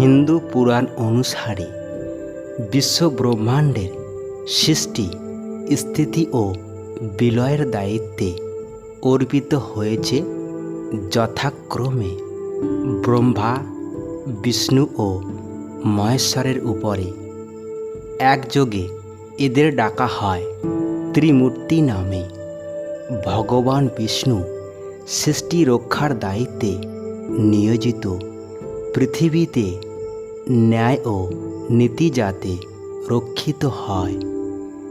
হিন্দু পুরাণ অনুসারে বিশ্ব ব্রহ্মাণ্ডের সৃষ্টি, স্থিতি ও বিলয়ের দায়িত্বে অর্পিত হয়েছে যথাক্রমে ব্রহ্মা, বিষ্ণু ও মহেশ্বরের উপরে। একযোগে এদের ডাকা হয় ত্রিমূর্তি নামে। ভগবান বিষ্ণু সৃষ্টি রক্ষার দায়িত্বে নিয়োজিত পৃথিবীতে ন্যায় ও নীতি যাতে রক্ষিত হয়।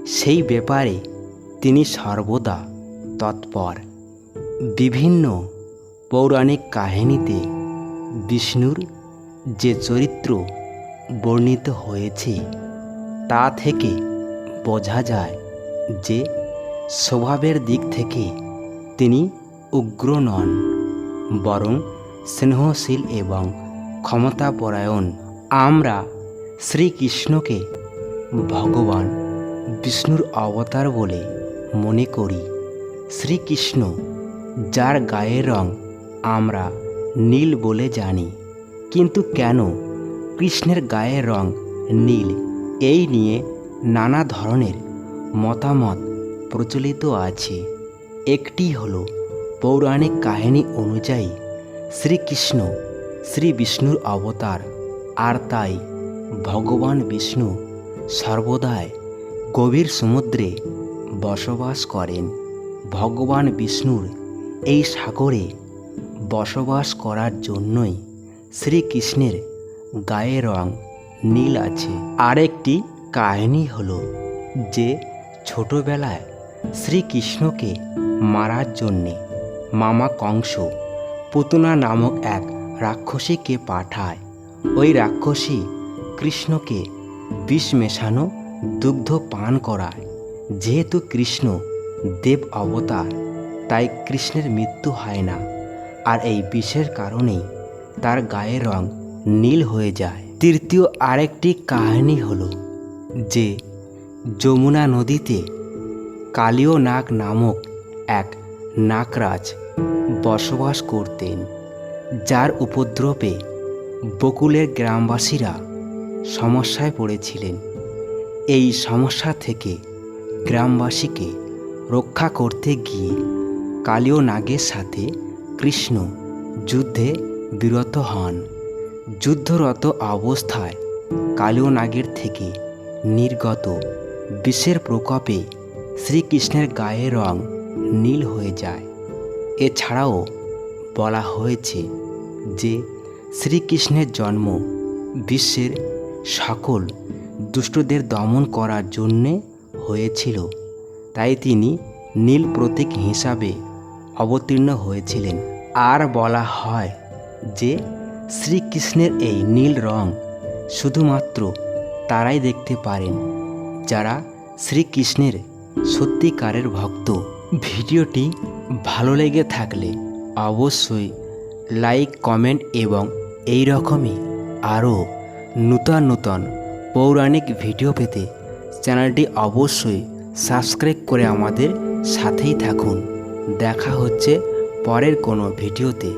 সেই ব্যাপারে তিনি সর্বদা তৎপর। বিভিন্ন পৌরাণিক কাহিনীতে বিষ্ণুর যে চরিত্র বর্ণিত হয়েছে, তা থেকে বোঝা যায় যে স্বভাবের দিক থেকে তিনি উগ্র নন, বরং স্নেহশীল এবং ক্ষমতাপরায়ণ। আমরা শ্রীকৃষ্ণকে ভগবান বিষ্ণুর অবতার বলে মনে করি। শ্রীকৃষ্ণ, যার গায়ের রং আমরা নীল বলে জানি, কিন্তু কেন কৃষ্ণের গায়ের রং নীল এই নিয়ে নানা ধরনের মতামত প্রচলিত আছে। একটি হল পৌরাণিক কাহিনী অনুযায়ী শ্রীকৃষ্ণ শ্রী বিষ্ণুর অবতার আর তাই ভগবান বিষ্ণু সর্বদাই গভীর সমুদ্রে বসবাস করেন। ভগবান বিষ্ণুর এই সাগরে বসবাস করার জন্যই শ্রীকৃষ্ণের গায়ে রং নীল আছে। আরেকটি কাহিনী হলো যে ছোটবেলায় শ্রীকৃষ্ণকে মারার জন্যে মামা কংস পুতনা নামক এক রাক্ষসীকে পাঠায়। ওই রাক্ষসী কৃষ্ণকে বিষ মেশানো দুগ্ধ পান করায়। যেহেতু কৃষ্ণ দেব অবতার, তাই কৃষ্ণের মৃত্যু হয় না। আর এই বিষের কারণেই তার গায়ের রং নীল হয়ে যায়। তৃতীয় আরেকটি কাহিনী হলো যে যমুনা নদীতে কালীয় নাগ নামক এক নাকরাজ বসবাস করতেন, যার উপদ্রবে বকুলের গ্রামবাসীরা সমস্যায় পড়েছিলেন। এই সমস্যা থেকে গ্রামবাসীকে রক্ষা করতে গিয়ে কালীয় নাগের সাথে কৃষ্ণ যুদ্ধে বিরত হন। যুদ্ধরত অবস্থায় কালীয় নাগের থেকে নির্গত বিষের প্রকোপে শ্রীকৃষ্ণের গায়ের রং নীল হয়ে যায়। এছাড়াও বলা হয়েছে যে শ্রীকৃষ্ণের জন্ম বিশ্বের সকল দুষ্টদের দমন করার জন্যে হয়েছিল। তাই তিনি নীল প্রতীক হিসাবে অবতীর্ণ হয়েছিলেন। আর বলা হয় যে শ্রীকৃষ্ণের এই নীল রং শুধুমাত্র তারাই দেখতে পারেন, যারা শ্রীকৃষ্ণের সত্যিকারের ভক্ত। ভিডিওটি ভালো লেগে থাকলে অবশ্যই লাইক, কমেন্ট এবং এই রকমই আরও নূতন নূতন পৌরাণিক ভিডিও পেতে চ্যানেলটি অবশ্যই সাবস্ক্রাইব করে আমাদের সাথেই থাকুন। দেখা হচ্ছে পরের কোনো ভিডিওতে।